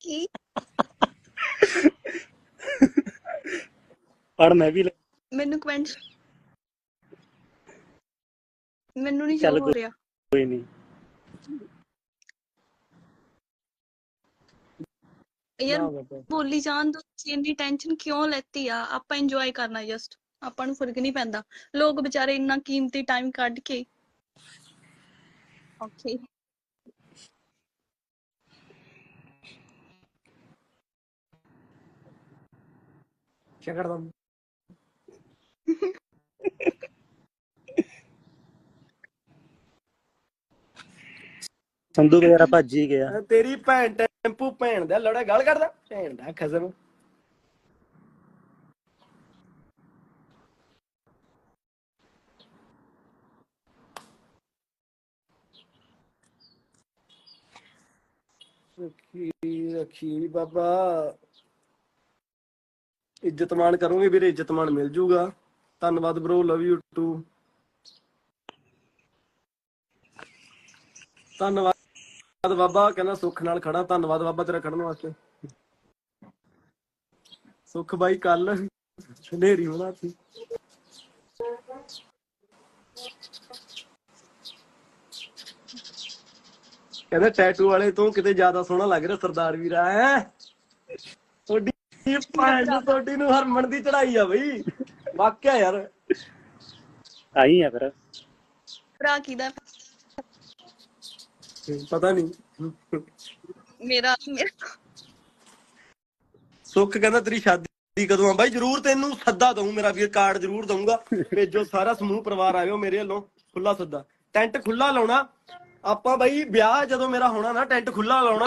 ਕੀ? ਪੜ ਮੈਂ ਵੀ ਲੈ- ਮੈਨੂੰ ਕਮੈਂਟ ਮੈਨੂੰ ਨਹੀਂ ਚੱਲ ਸ਼ੋ ਹੋ ਰਿਹਾ। ਕੋਈ ਨਹੀਂ ਯਾਰ। ਬੋਲੀ ਜਾਣ ਦੋ ਤੁਸੀਂ ਇੰਨੀ ਟੈਨਸ਼ਨ ਕਿਉਂ ਲੈਤੀ ਆ? ਆਪਾਂ ਇੰਜੋਏ ਕਰਨਾ ਜਸਟ ਆਪਾਂ ਨੂੰ ਫ਼ਰਕ ਨਹੀਂ ਪੈਂਦਾ। ਲੋਕ ਵਿਚਾਰੇ ਇੰਨਾ ਕੀਮਤੀ ਟਾਈਮ ਕੱਢ ਕੇ। ਓਕੇ ਕਰਦਾ ਸੰਧੂ ਵਗੈਰਾ ਭੱਜ ਹੀ ਗਿਆ। ਤੇਰੀ ਭੈਣ ਟੈਂਪੂ ਭੈਣ ਦਾ ਲੜਾ ਗੱਲ ਕਰਦਾ। ਭੈਣ ਦਾ ਖਸਮ। ਰੱਖੀ ਰੱਖੀ ਬਾਬਾ। ਇੱਜ਼ਤ ਮਾਣ ਕਰੋਗੇ ਵੀਰੇ ਇੱਜ਼ਤ ਮਾਣ ਮਿਲ ਜੂਗਾ। ਧੰਨਵਾਦ ਬ్రో ਲਵ ਯੂ ਟੂ ਧੰਨਵਾਦ ਬਾਬਾ, ਕਹਿੰਦਾ ਸੁੱਖ ਨਾਲ ਖੜਾ ਧੰਨਵਾਦ ਬਾਬਾ ਤੇਰਾ ਖੜਨ ਵਾਸਤੇ। ਸੁਖ ਬਾਈ ਕੱਲ ਹਨੇਰੀ ਹੋਣਾ ਸੀ ਕਹਿੰਦਾ ਟੈਟੂ ਵਾਲੇ ਤੋਂ ਕਿਤੇ ਜ਼ਿਆਦਾ ਸੋਹਣਾ ਲੱਗ ਰਿਹਾ ਸਰਦਾਰ ਵੀਰਾ, ਹੈ? ਭੈਣ ਨੂੰ ਤੁਹਾਡੀ ਨੂੰ ਹਰਮਨ ਦੀ ਚੜਾਈ ਆ ਬਈ। ਵਾਕਿਆ ਯਾਰ। ਆਈ ਆ ਫਿਰ। ਭਰਾ ਕਿਹਦਾ? ਪਤਾ ਨਹੀਂ। ਮੇਰਾ ਮੇਰਾ। ਸੁੱਖ ਕਹਿੰਦਾ ਤੇਰੀ ਸ਼ਾਦੀ ਕਦੋਂ ਆ? ਬਾਈ ਜਰੂਰ ਤੈਨੂੰ ਸੱਦਾ ਦਊਂ ਮੇਰਾ ਵੀਰ ਕਾਰਡ ਜਰੂਰ ਦਊਂਗਾ। ਭੇਜੋ ਸਾਰਾ ਸਮੂਹ ਪਰਿਵਾਰ ਆਇਓ ਮੇਰੇ ਵੱਲੋਂ। ਖੁੱਲਾ ਸੱਦਾ। ਟੈਂਟ ਖੁੱਲਾ ਲਾਉਣਾ। ਆਪਾਂ ਬਾਈ ਵਿਆਹ ਜਦੋਂ ਮੇਰਾ ਹੋਣਾ ਨਾ ਟੈਂਟ ਖੁੱਲਾ ਲਾਉਣਾ।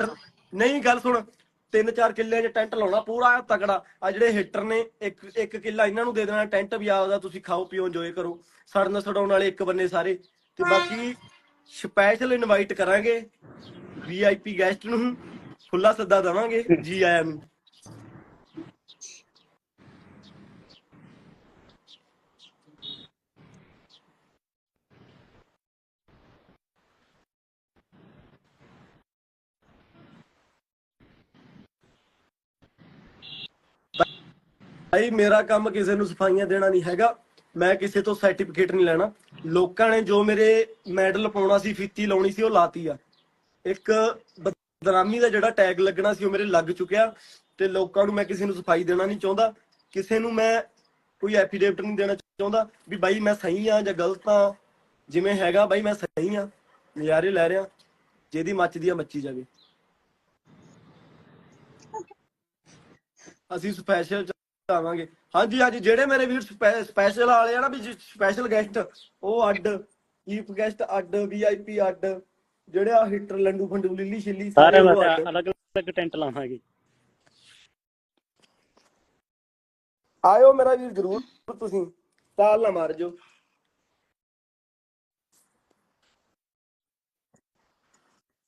hitter- ਨਹੀਂ ਗੱਲ ਸੁਣ। ਤਿੰਨ ਚਾਰ ਕਿੱਲਿਆਂ 'ਚ ਟੈਂਟ ਲਾਉਣਾ, ਪੂਰਾ ਤਕੜਾ। ਆ ਜਿਹੜੇ ਹਿੱਟਰ ਨੇ, ਇੱਕ ਇੱਕ ਕਿੱਲਾ ਇਹਨਾਂ ਨੂੰ ਦੇ ਦੇਣਾ, ਟੈਂਟ ਵੀ ਆਪਦਾ ਤੁਸੀਂ ਖਾਓ, ਪੀਓ ਇੰਜੋਏ ਕਰੋ। ਸੜਨ ਸੜਾਉਣ ਵਾਲੇ ਇੱਕ ਬੰਨੇ ਸਾਰੇ। ਤੇ ਬਾਕੀ ਸਪੈਸ਼ਲ ਇਨਵਾਈਟ ਕਰਾਂਗੇ ਵੀਆਈਪੀ ਗੈਸਟ ਨੂੰ। ਖੁੱਲਾ ਸੱਦਾ ਦਵਾਂਗੇ ਜੀ ਆਇਆਂ ਨੂੰ। ਭਾਈ, ਮੇਰਾ ਕੰਮ ਕਿਸੇ ਨੂੰ ਸਫਾਈਆਂ ਦੇਣਾ ਨਹੀਂ ਹੈਗਾ। ਮੈਂ ਕਿਸੇ ਤੋਂ ਸਰਟੀਫਿਕੇਟ ਨਹੀਂ ਲੈਣਾ। ਲੋਕਾਂ ਨੇ ਜੋ ਮੇਰੇ ਮੈਡਲ ਪਾਉਣਾ ਸੀ, ਫੀਤੀ ਲਾਉਣੀ ਸੀ, ਉਹ ਲਾਤੀ ਆ। ਇੱਕ ਬਦਨਾਮੀ ਦਾ ਜਿਹੜਾ ਟੈਗ ਲੱਗਣਾ ਸੀ, ਉਹ ਮੇਰੇ ਲੱਗ ਚੁੱਕਿਆ। ਤੇ ਲੋਕਾਂ ਨੂੰ ਮੈਂ ਕਿਸੇ ਨੂੰ ਸਫ਼ਾਈ ਦੇਣਾ ਨਹੀਂ ਚਾਹੁੰਦਾ। ਕਿਸੇ ਨੂੰ ਮੈਂ ਕੋਈ ਐਫੀਡੇਵਿਟ ਨਹੀਂ ਦੇਣਾ ਚਾਹੁੰਦਾ ਵੀ ਬਾਈ ਮੈਂ ਸਹੀ ਆ ਜਾਂ ਗਲਤ ਆ। ਜਿਵੇਂ ਹੈਗਾ ਬਾਈ ਮੈਂ ਸਹੀ ਆ। ਨਜ਼ਾਰੇ ਲੈ ਰਿਹਾ। ਜਿਹਦੀ ਮੱਚਦੀ ਆ, ਮੱਚੀ ਜਾਵੇ। ਅਸੀਂ ਸਪੈਸ਼ਲ ਆਵਾਂਗੇ। ਹਾਂਜੀ ਹਾਂਜੀ ਜਿਹੜੇ ਮੇਰੇ ਵੀਰ ਸਪੈਸ਼ਲ ਵਾਲੇ ਆ ਨਾ ਵੀ ਸਪੈਸ਼ਲ ਗੈਸਟ ਉਹ ਅੱਡ ਚੀਫ ਗੈਸਟ ਅੱਡ ਵੀਆਈਪੀ ਅੱਡ ਜਿਹੜੇ ਆ ਹਿੱਟਰ ਲੰਡੂ ਫੰਡੂ ਲਿੱਲੀ ਛਿੱਲੀ ਸਾਰੇ। ਅਲੱਗ ਅਲੱਗ ਟੈਂਟ ਲਾਵਾਂਗੇ। ਆਇਓ ਮੇਰਾ ਵੀਰ ਜ਼ਰੂਰ ਤੁਸੀਂ ਤਾਲ ਨਾ ਮਾਰ ਜੋ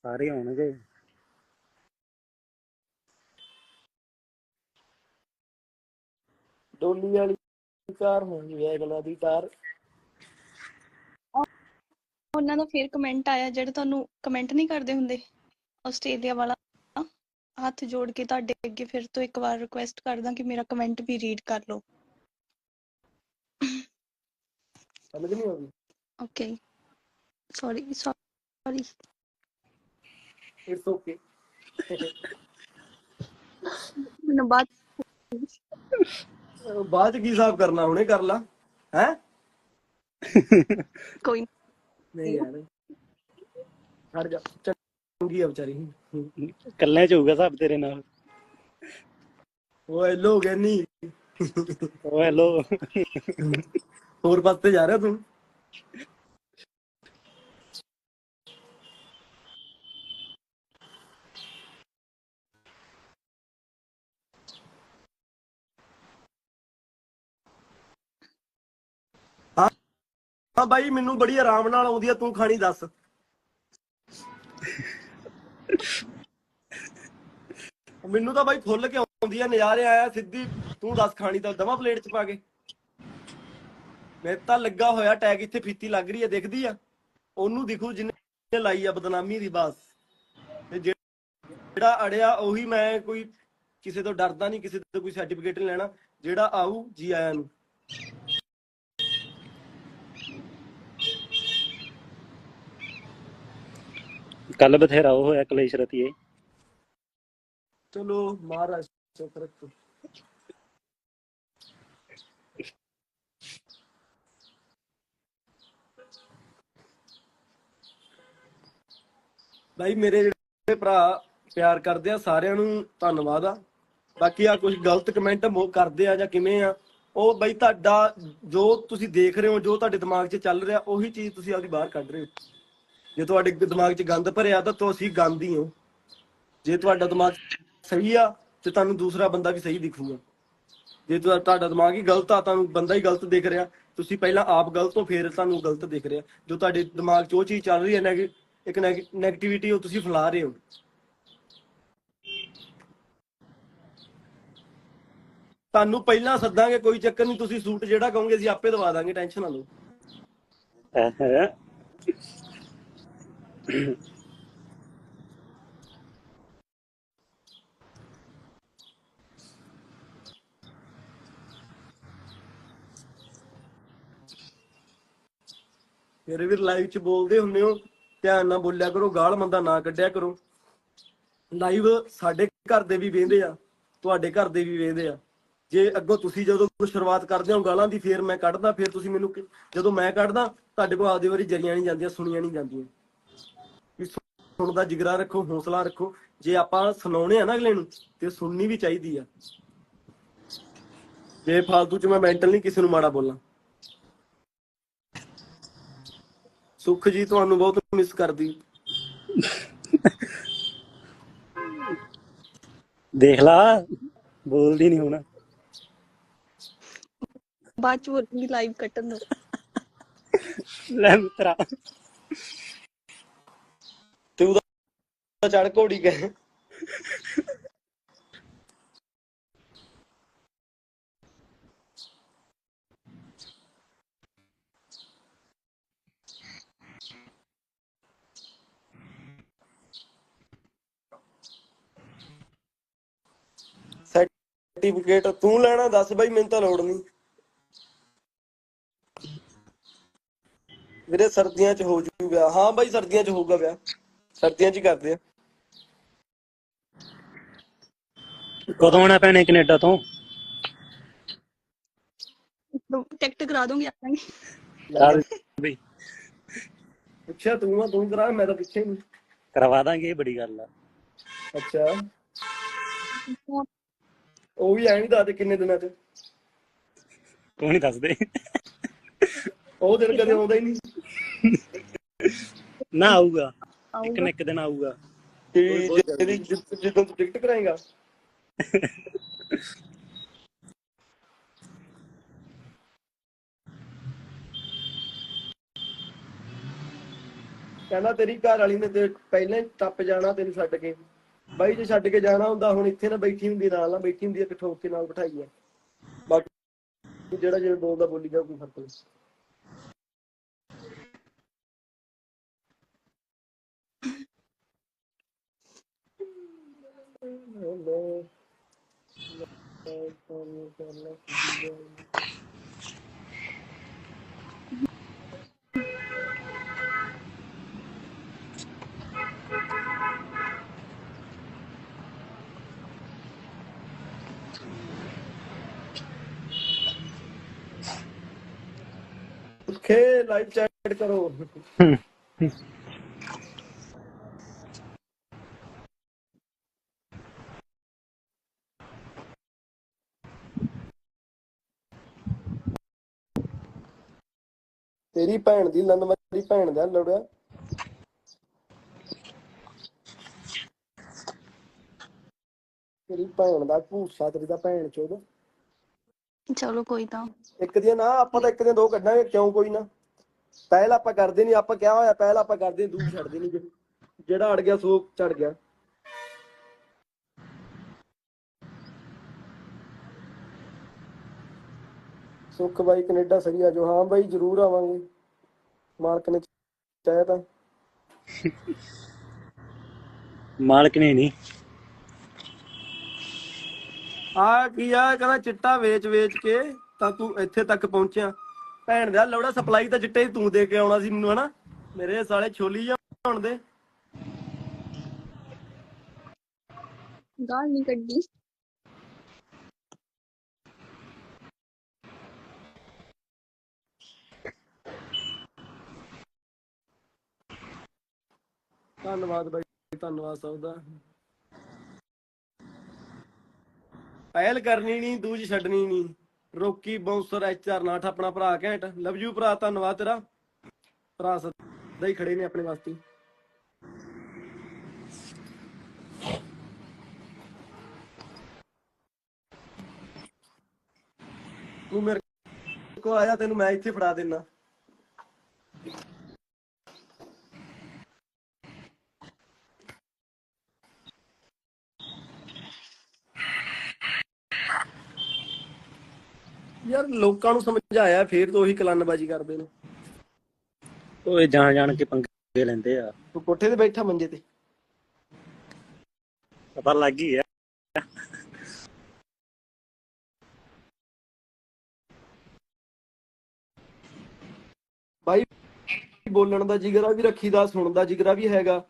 ਸਾਰੇ ਆਉਣਗੇ। ਡੋਲੀ ਵਾਲੀ ਕਾਰ ਹੋਣੀ ਵੈਗਲਾ ਦੀ ਕਾਰ ਉਹਨਾਂ ਦਾ ਫੇਰ ਕਮੈਂਟ ਆਇਆ ਜਿਹੜਾ ਤੁਹਾਨੂੰ ਕਮੈਂਟ ਨਹੀਂ ਕਰਦੇ ਹੁੰਦੇ ਆਸਟ੍ਰੇਲੀਆ ਵਾਲਾ ਹੱਥ ਜੋੜ ਕੇ ਤੁਹਾਡੇ ਅੱਗੇ ਫਿਰ ਤੋਂ ਇੱਕ ਵਾਰ ਰਿਕੁਐਸਟ ਕਰਦਾ ਕਿ ਮੇਰਾ ਕਮੈਂਟ ਵੀ ਰੀਡ ਕਰ ਲਓ। ਸਮਝ ਨਹੀਂ ਆਉਂਦੀ। Okay sorry sorry it's okay ਮੈਨੂੰ ਬਾਅਦ ਬਾਅਦ ਚ ਕੀ ਹਿਸਾਬ ਕਰਨਾ ਹੁਣੇ ਕਰ ਲਾ ਹੈ? ਕੋਈ ਨੀ। ਨਹੀਂ ਯਾਰ। ਹਟ ਜਾ ਚੰਗੀ ਆ ਵਿਚਾਰੀ। ਕੱਲਿਆਂ ਚ ਹੋਊਗਾ ਸਭ ਤੇਰੇ ਨਾਲ। ਓਏ ਲੋਗ ਨਹੀਂ ਓ ਹੈਲੋ ਹੋਰ ਪਾਸੇ ਜਾ ਰਿਹਾ ਤੂੰ? ਹਾਂ ਬਾਈ, ਮੈਨੂੰ ਬੜੀ ਆਰਾਮ ਨਾਲ ਆਉਂਦੀ ਆ, ਤੂੰ ਖਾਣੀ ਦੱਸ। ਮੈਨੂੰ ਤਾਂ ਬਾਈ ਫੁੱਲ ਕੇ ਆਉਂਦੀ ਆ, ਨਜ਼ਾਰੇ ਆਇਆ, ਸਿੱਧੀ ਤੂੰ ਦੱਸ ਖਾਣੀ ਤਾਂ ਦਵਾ ਪਲੇਟ ਚ ਪਾ ਕੇ। ਮੇਰੇ ਤਾਂ ਲੱਗਾ ਹੋਇਆ ਟੈਗ ਇੱਥੇ ਫੀਤੀ ਲੱਗ ਰਹੀ ਹੈ ਦਿਖਦੀ ਆ। ਉਹਨੂੰ ਦਿਖੂ ਜਿਹਨੇ ਲਾਈ ਆ ਬਦਨਾਮੀ ਦੀ, ਬਸ। ਤੇ ਜਿਹੜਾ ਅੜਿਆ, ਉਹੀ ਮੈਂ ਕੋਈ ਕਿਸੇ ਤੋਂ ਡਰਦਾ ਨਹੀਂ, ਕਿਸੇ ਤੋਂ ਕੋਈ ਸਰਟੀਫਿਕੇਟ ਨਹੀਂ ਲੈਣਾ। ਜਿਹੜਾ ਆਊ, ਜੀ ਆਇਆਂ ਨੂੰ। ਕੱਲ ਬਥੇਰਾ ਉਹ ਹੋਇਆ ਕਲੇਸ਼ ਰਤੀਏ। ਚਲੋ ਮਹਾਰਾਜ ਚੁੱਪ ਰੱਖੋ ਭਾਈ ਮੇਰੇ ਜਿਹੜੇ ਭਰਾ ਪਿਆਰ ਕਰਦੇ ਆ, ਸਾਰਿਆਂ ਨੂੰ ਧੰਨਵਾਦ ਆ। ਬਾਕੀ ਆ ਕੁਝ ਗਲਤ ਕਮੈਂਟ ਮੋ ਕਰਦੇ ਆ ਜਾਂ ਕਿਵੇਂ ਆ, ਉਹ ਬਈ ਤੁਹਾਡਾ ਜੋ ਤੁਸੀਂ ਦੇਖ ਰਹੇ ਹੋ, ਜੋ ਤੁਹਾਡੇ ਦਿਮਾਗ 'ਚ ਚੱਲ ਰਿਹਾ, ਉਹੀ ਚੀਜ਼ ਤੁਸੀਂ ਆਪਦੀ ਬਾਹਰ ਕੱਢ ਰਹੇ ਹੋ। ਜੇ ਤੁਹਾਡੇ ਦਿਮਾਗ 'ਚ ਗੰਦ ਭਰਿਆ ਤਾਂ ਤੁਸੀਂ ਗੰਦ ਹੀ ਹੋ। ਜੇ ਤੁਹਾਡਾ ਦਿਮਾਗ ਸਹੀ ਆ, ਤੇ ਤੁਹਾਨੂੰ ਦੂਸਰਾ ਬੰਦਾ ਵੀ ਸਹੀ ਦਿਖੂਗਾ। ਜੇ ਤੁਹਾਡਾ ਦਿਮਾਗ ਹੀ ਗਲਤ ਆ, ਤੁਹਾਨੂੰ ਬੰਦਾ ਹੀ ਗਲਤ ਦਿਖ ਰਿਹਾ। ਤੁਸੀਂ ਪਹਿਲਾਂ ਆਪ ਗਲਤ ਹੋ, ਫਿਰ ਤੁਹਾਨੂੰ ਗਲਤ ਦਿਖ ਰਿਹਾ। ਜੋ ਤੁਹਾਡੇ ਦਿਮਾਗ 'ਚ ਉਹ ਚੀਜ਼ ਚੱਲ ਰਹੀ ਹੈ ਇੱਕ ਨੈਗੇਟਿਵਿਟੀ ਉਹ ਤੁਸੀਂ ਫੈਲਾ ਰਹੇ ਹੋ। ਤੁਹਾਨੂੰ ਪਹਿਲਾਂ ਸੱਦਾਂਗੇ, ਕੋਈ ਚੱਕਰ ਨਹੀਂ। ਤੁਸੀਂ ਸੂਟ ਜਿਹੜਾ ਕਹੋਗੇ, ਅਸੀਂ ਆਪੇ ਦਵਾ ਦਾਂਗੇ, ਟੈਨਸ਼ਨ ਨਾ ਲਓ। ਫਿਰ ਵੀ ਲਾਈਵ 'ਚ ਬੋਲਦੇ ਹੁੰਨੇ ਹੋ, ਧਿਆਨ ਨਾਲ ਬੋਲਿਆ ਕਰੋ, ਗਾਲ ਮੰਦਾ ਨਾ ਕੱਢਿਆ ਕਰੋ। ਲਾਈਵ ਸਾਡੇ ਘਰ ਦੇ ਵੀ ਵੇਂਦੇ ਆ, ਤੁਹਾਡੇ ਘਰ ਦੇ ਵੀ ਵੇਂਦੇ ਆ। ਜੇ ਅੱਗੋਂ ਤੁਸੀਂ ਜਦੋਂ ਕੋਈ ਸ਼ੁਰੂਆਤ ਕਰਦੇ ਹੋ ਗਾਲਾਂ ਦੀ, ਫੇਰ ਮੈਂ ਕੱਢਦਾ, ਫੇਰ ਤੁਸੀਂ ਮੈਨੂੰ ਜਦੋਂ ਮੈਂ ਕੱਢਦਾ, ਤੁਹਾਡੇ ਕੋਲ ਆਪਦੀ ਵਾਰੀ ਜਰੀਆਂ ਨਹੀਂ ਜਾਂਦੀਆਂ, ਸੁਣੀਆਂ ਨਹੀਂ ਜਾਂਦੀਆਂ। ਵੀ ਸੁਣਦਾ ਜਿਗਰਾ ਰੱਖੋ ਹੌਸਲਾ ਰੱਖੋ। ਜੇ ਆਪਾਂ ਸੁਣਾਉਣੇ ਆ ਨਾ ਅਗਲੇ ਨੂੰ ਤੇ ਸੁਣਨੀ ਵੀ ਚਾਹੀਦੀ ਆ। ਜੇ ਫਾਲਤੂ ਚ ਮੈਂ ਮੈਂਟਲ ਨਹੀਂ ਕਿਸੇ ਨੂੰ ਮਾੜਾ ਬੋਲਾਂ। ਸੁਖ ਜੀ ਤੁਹਾਨੂੰ ਬਹੁਤ ਮਿਸ ਕਰਦੀ। ਦੇਖ ਲਾ ਬੋਲਦੀ ਨਹੀਂ ਹੁਣ। ਬਾਅਦ ਚ ਲਾਈਵ ਕੱਟਣ ਦੋ। ਲੈ ਮਿੱਤਰਾ। ਚੜ ਘੋੜੀ ਗਏ ਸਰਟੀਫਿਕੇਟ ਤੂੰ ਲੈਣਾ, ਦੱਸ ਬਾਈ, ਮੈਨੂੰ ਤਾਂ ਲੋੜ ਨਹੀਂ ਵੀਰੇ, ਸਰਦੀਆਂ ਚ ਹੋ ਜੂ ਵਿਆਹ। ਹਾਂ ਬਾਈ, ਸਰਦੀਆਂ ਚ ਹੋਊਗਾ ਵਿਆਹ। ਸਰਦੀਆਂ ਚ ਹੀ ਕਰਦੇ ਆ। ਕਦੋਂ ਆਉਣਾ ਭੈਣੇ ਕੈਨੇਡਾ ਤੋਂ? ਟਿਕਟ ਕਰਾ ਦੂੰਗੀ ਆਪਾਂ ਚੱਲ ਬਈ। ਅੱਛਾ ਤੂੰ ਆ ਤੂੰ ਕਰਾ ਮੈਂ ਤਾਂ ਪਿੱਛੇ ਨਹੀਂ ਕਰਵਾ ਦਾਂਗੇ ਇਹ ਬੜੀ ਗੱਲ ਆ। ਅੱਛਾ। ਉਹ ਵੀ ਐਂ ਨਹੀਂ ਦੱਸਦੇ ਕਿੰਨੇ ਦਿਨਾਂ ਚ। ਤੂੰ ਨਹੀਂ ਦੱਸਦੇ। ਉਹ ਦਿਨ ਕਦੇ ਆਉਂਦਾ ਹੀ ਨਹੀਂ ਨਾ ਆਊਗਾ। ਇੱਕ ਨਾ ਇੱਕ ਦਿਨ ਆਊਗਾ। ਤੇ ਜਦੋਂ ਤੂੰ ਟਿਕਟ ਕਰਾਏਗਾ ਕਹਿੰਦਾ ਤੇਰੀ ਘਰ ਵਾਲੀ ਨੇ ਤੇ ਪਹਿਲਾਂ ਹੀ ਟੱਪ ਜਾਣਾ ਤੈਨੂੰ ਛੱਡ ਕੇ। ਬਾਈ ਜੇ ਛੱਡ ਕੇ ਜਾਣਾ ਹੁੰਦਾ ਹੁਣ ਇੱਥੇ ਨਾ ਬੈਠੀ ਹੁੰਦੀ ਨਾਲ ਨਾ ਬੈਠੀ ਹੁੰਦੀ ਇੱਕ ਠੋਕ ਕੇ ਨਾਲ ਬਿਠਾਈ ਆ। ਬਾਕੀ ਜਿਹੜਾ ਜਿਹੜਾ ਬੋਲਦਾ ਬੋਲੀ ਜਾਓ ਕੋਈ ਫ਼ਰਕ ਨਹੀਂ। ਖੇ ਲਾਈਵ ਚੈਟ ਕਰੋ। ਤੇਰੀ ਭੈਣ ਦੀ ਲੰਨ ਮੇਰੀ ਭੈਣ ਦਾ ਲੋੜਿਆ। ਤੇਰੀ ਭੈਣ ਦਾ ਭੂਸਾ ਤੇਰੀ ਦਾ ਭੈਣ ਚੋਦ। ਚਲੋ ਕੋਈ ਤਾਂ। ਇੱਕ ਦੀਆਂ ਨਾ ਆਪਾਂ ਤਾਂ ਇੱਕ ਦੀਆਂ ਦੋ ਕੱਢਾਂਗੇ ਕਿਉਂ ਕੋਈ ਨਾ। ਪਹਿਲ ਆਪਾਂ ਕਰਦੇ ਨਹੀਂ ਆਪਾਂ ਕਿਹਾ ਹੋਇਆ ਪਹਿਲ ਆਪਾਂ ਕਰਦੇ ਦੂਰ ਛੱਡਦੇ ਨਹੀਂ ਜਿਹੜਾ ਅੜ ਗਿਆ ਸੋ ਚੜ ਗਿਆ। ਸੁੱਖ ਬਾਈ ਕੈਨੇਡਾ ਸਹੀ ਆ ਜੋ। ਹਾਂ ਬਾਈ ਜ਼ਰੂਰ ਆਵਾਂਗੇ। ਮਾਲਕ ਨੇ ਚਾਹਿਆ ਤਾਂ। ਮਾਲਕ ਨੇ ਨਹੀਂ। ਆ ਕੀ ਆ ਕਹਿੰਦਾ ਚਿੱਟਾ ਵੇਚ ਵੇਚ ਕੇ ਤਾਂ ਤੂੰ ਇੱਥੇ ਤੱਕ ਪਹੁੰਚਿਆ। ਭੈਣ ਦਾ ਲੋੜਾ ਸਪਲਾਈ ਤਾਂ ਚਿੱਟੇ ਹੀ ਤੂੰ ਦੇ ਕੇ ਆਉਣਾ ਸੀ ਮੈਨੂੰ ਹਨਾ? ਮੇਰੇ ਸਾਲੇ ਛੋਲੀ ਜਾਂ ਹੁਣ ਦੇ ਗਾਲ ਨਹੀਂ ਕੱਢੀ। ਧੰਨਵਾਦ ਬਾਈ ਧੰਨਵਾਦ ਸਭ ਦਾ। ਪਹਿਲ ਕਰਨੀ ਨਹੀਂ, ਦੂਜ ਛੱਡਣੀ ਨਹੀਂ। ਰੋਕੀ ਬਾਉਂਸਰ ਐਚਆਰ ਨਾਠ ਆਪਣਾ ਭਰਾ ਘੈਂਟ। ਲਵ ਯੂ ਭਰਾ, ਧੰਨਵਾਦ ਤੇਰਾ। ਭਰਾ ਸਦਾ ਹੀ ਖੜੇ ਨੇ ਆਪਣੇ ਵਾਸਤੇ। ਤੂੰ ਮੇਰੇ ਕੋ ਆਇਆ ਤੈਨੂੰ ਮੈਂ ਇੱਥੇ ਫੜਾ ਦੇਣਾ ਯਾਰ ਲੋਕਾਂ ਨੂੰ ਸਮਝਾਇਆ ਫੇਰ ਤੋਂ ਉਹੀ ਕਲੰਨਬਾਜੀ ਕਰਦੇ ਨੇ। ਓਏ ਜਾਣ ਜਾਣ ਕੇ ਪੰਗੇ ਲੈਂਦੇ ਆ। ਤੂੰ ਕੋਠੇ ਤੇ ਬੈਠਾ ਮੰਜੇ ਤੇ। ਪਤਾ ਲੱਗ ਹੀ ਆ ਬਾਈ ਬੋਲਣ ਦਾ ਜਿਗਰਾ ਵੀ ਰੱਖੀਦਾ ਸੁਣਨ ਦਾ ਜਿਗਰਾ ਵੀ ਹੈਗਾ।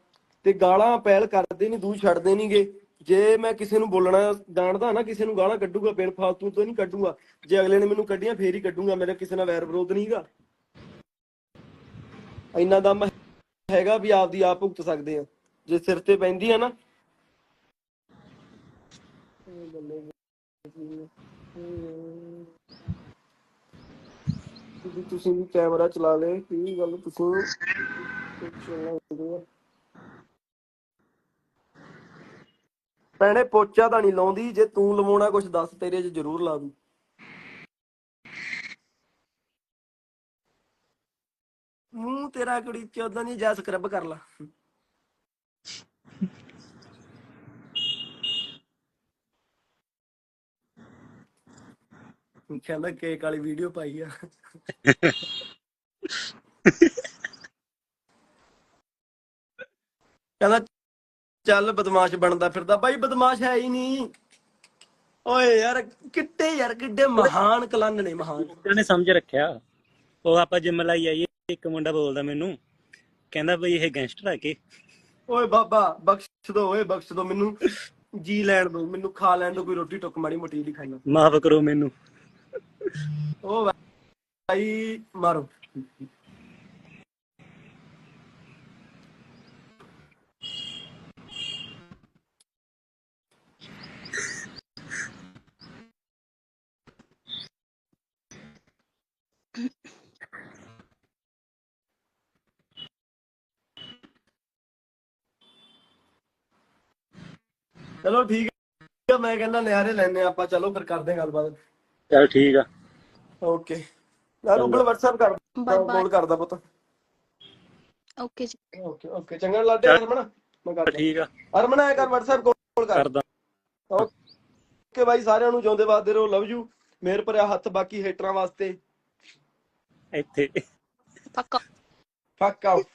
ਤੇ ਗਾਲਾਂ ਪਹਿਲ ਕਰਦੇ ਨਹੀਂ ਦੂਰ ਛੱਡਦੇ ਨਹੀਂਗੇ ਜੇ ਮੈਂ ਕਿਸੇ ਨੂੰ ਬੋਲਣਾ ਜਾਣਦਾ ਨਾ, ਕਿਸੇ ਨੂੰ ਗਾਲਾਂ ਕੱਢੂਗਾ ਬਿਨ ਫਾਲਤੂ ਤੋਂ ਨਹੀਂ ਕੱਢੂਗਾ। ਜੇ ਅਗਲੇ ਨੇ ਮੈਨੂੰ ਕੱਢੀਆਂ, ਫੇਰ ਹੀ ਕੱਢੂਗਾ, ਮੇਰਾ ਕਿਸੇ ਨਾਲ ਵੈਰ ਵਿਰੋਧ ਨਹੀਂਗਾ ਇੰਨਾ ਦਮ ਹੈਗਾ ਵੀ ਆਪਦੀ ਆਪ ਭੁਗਤ ਸਕਦੇ ਆ। ਜੇ ਸਿਰ ਤੇ ਪੈਂਦੀ ਆ ਨਾ। ਤੁਸੀਂ ਵੀ ਕੈਮਰਾ ਚਲਾ ਲੈ ਕੀ ਗੱਲ, ਤੁਸੀਂ ਭੈਣੇ ਪੋਚਾ ਤਾਂ ਨਹੀਂ ਲਾਉਂਦੀ, ਜੇ ਤੂੰ ਲਵਾਉਣਾ ਕੁਝ ਦੱਸ ਤੇਰੇ 'ਚ ਜ਼ਰੂਰ ਲਾ ਦੂੰ। ਮੂੰਹ ਤੇਰਾ ਕੁੜੀ ਚੋਦਾਂ ਦੀ ਜਾ ਸਕਰਬ ਕਰ ਲਾ। ਕਹਿੰਦਾ ਕੇਕ ਵਾਲੀ ਵੀਡੀਓ ਪਾਈ ਆ। ਕਹਿੰਦਾ ਚੱਲ ਬਦਮਾਸ਼ ਬਣਦਾ ਫਿਰਦਾ। ਬਾਈ ਬਦਮਾਸ਼ ਹੈ ਹੀ ਨਹੀਂ। ਓਏ ਯਾਰ ਕਿੱਡੇ ਯਾਰ ਕਿੱਡੇ ਮਹਾਨ ਕਲੰਨ ਨੇ ਮਹਾਨ। ਉਹਨੇ ਸਮਝ ਰੱਖਿਆ। ਉਹ ਆਪਾਂ ਜਿੰਮ ਲਾਈ ਆਈਏ ਇੱਕ ਮੁੰਡਾ ਬੋਲਦਾ ਮੈਨੂੰ। ਕਹਿੰਦਾ ਬਈ ਇਹ ਗੈਂਗਸਟਰ ਆ ਕੇ? ਓਏ ਬਾਬਾ ਬਖਸ਼ ਦੋ ਓਏ ਬਖਸ਼ ਦੋ। ਮੈਨੂੰ ਜੀ ਲੈਣ ਦੋ ਮੈਨੂੰ ਖਾ ਲੈਣ ਦੋ ਕੋਈ ਰੋਟੀ ਟੁੱਕ ਮਾੜੀ ਮੋਟੀ ਦੀ ਖਾਣਾ ਮਾਫ ਕਰੋ ਮੈਨੂੰ। ਓ ਭਾਈ ਮਾਰੋ। ਚਲੋ ਠੀਕ ਹੈ ਮੈਂ ਕਹਿੰਦਾ ਨਿਆਰੇ ਲੈਣੇ ਆਪਾਂ ਚਲੋ ਫਿਰ ਕਰਦੇ ਹਾਂ ਗੱਲਬਾਤ। ਚਲ ਠੀਕ ਆ। ਓਕੇ। ਯਾਰ ਉਬਲ WhatsApp ਕਰ Bye bye. ਕਾਲ ਕਰਦਾ ਪੁੱਤ। ਓਕੇ ਜੀ। Okay okay. ਚੰਗਾ ਲਾਡੇ ਹਰਮਨ? ਮੈਂ ਕਰਦਾ। ਠੀਕ ਆ। ਹਰਮਨ ਆਇਆ ਕਰ WhatsApp ਕਾਲ। ਕਰ ਕਰਦਾ। ਓਕੇ ਬਾਈ ਸਾਰਿਆਂ ਨੂੰ ਜਿਉਂਦੇ ਵਾਸਤੇ ਰਹੋ। ਲਵ ਯੂ ਮੇਰ ਭਰਿਆ ਹੱਥ ਬਾਕੀ ਹੇਟਰਾਂ ਵਾਸਤੇ। ਇੱਥੇ। ਪੱਕਾ। ਫੱਕ ਆਊਟ